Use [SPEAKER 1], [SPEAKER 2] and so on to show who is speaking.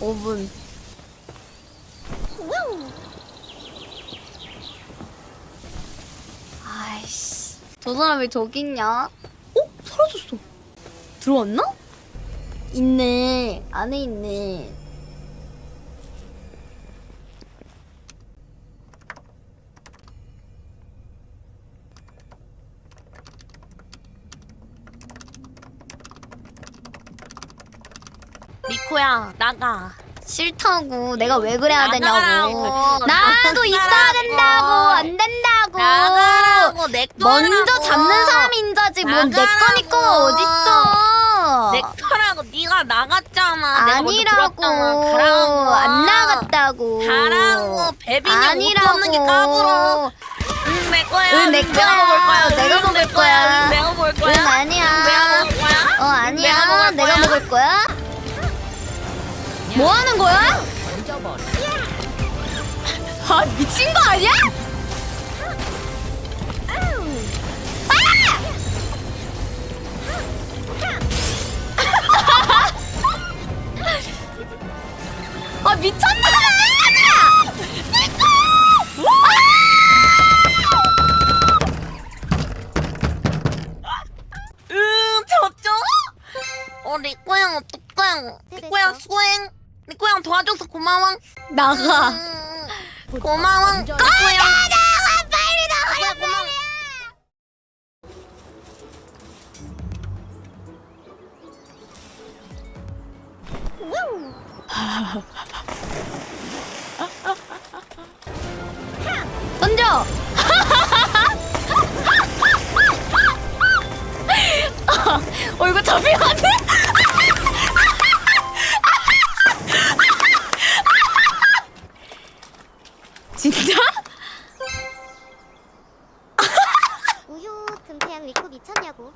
[SPEAKER 1] 5분. 아이씨. 저 사람 왜 저기 있냐? 어? 사라졌어. 들어왔나? 있네. 안에 있네.
[SPEAKER 2] 리코야 나가
[SPEAKER 1] 싫다고. 내가 왜 그래야 되냐고.
[SPEAKER 2] 나가라고.
[SPEAKER 1] 나도 있어야 된다고. 안 된다고.
[SPEAKER 2] 나가라고 내 거라고
[SPEAKER 1] 먼저 잡는 사람이 인자지. 뭔내 거니까 어딨어.
[SPEAKER 2] 내 거라고 네가 나갔잖아 내가 먼저
[SPEAKER 1] 아니라고.
[SPEAKER 2] 들어왔잖아. 가라고
[SPEAKER 1] 안 나갔다고.
[SPEAKER 2] 가라고
[SPEAKER 1] 아니라고.
[SPEAKER 2] 벗는 게 까불어 응, 내 거야
[SPEAKER 1] 응, 내 거야.
[SPEAKER 2] 먹을 거야
[SPEAKER 1] 내가
[SPEAKER 2] 응,
[SPEAKER 1] 먹을
[SPEAKER 2] 내
[SPEAKER 1] 거야.
[SPEAKER 2] 응, 내가 먹을 거야
[SPEAKER 1] 응, 아니야.
[SPEAKER 2] 내가 먹을 거야
[SPEAKER 1] 어 아니야.
[SPEAKER 2] 내가 먹을 거야.
[SPEAKER 1] 뭐 하는 거야? 아 미친 거 아니야? 아! 아 미쳤나 봐!
[SPEAKER 2] 어 리코양 어떡해 리코양 수행 리코양 도와줘서 고마워.
[SPEAKER 1] 나가.
[SPEAKER 2] 음, 고마워. 리코양 나가. 빨리 나가 고마워
[SPEAKER 1] 던져! 어 이거 잡히면 안 돼? 진짜?
[SPEAKER 3] 우효 금태양 리코 미쳤냐고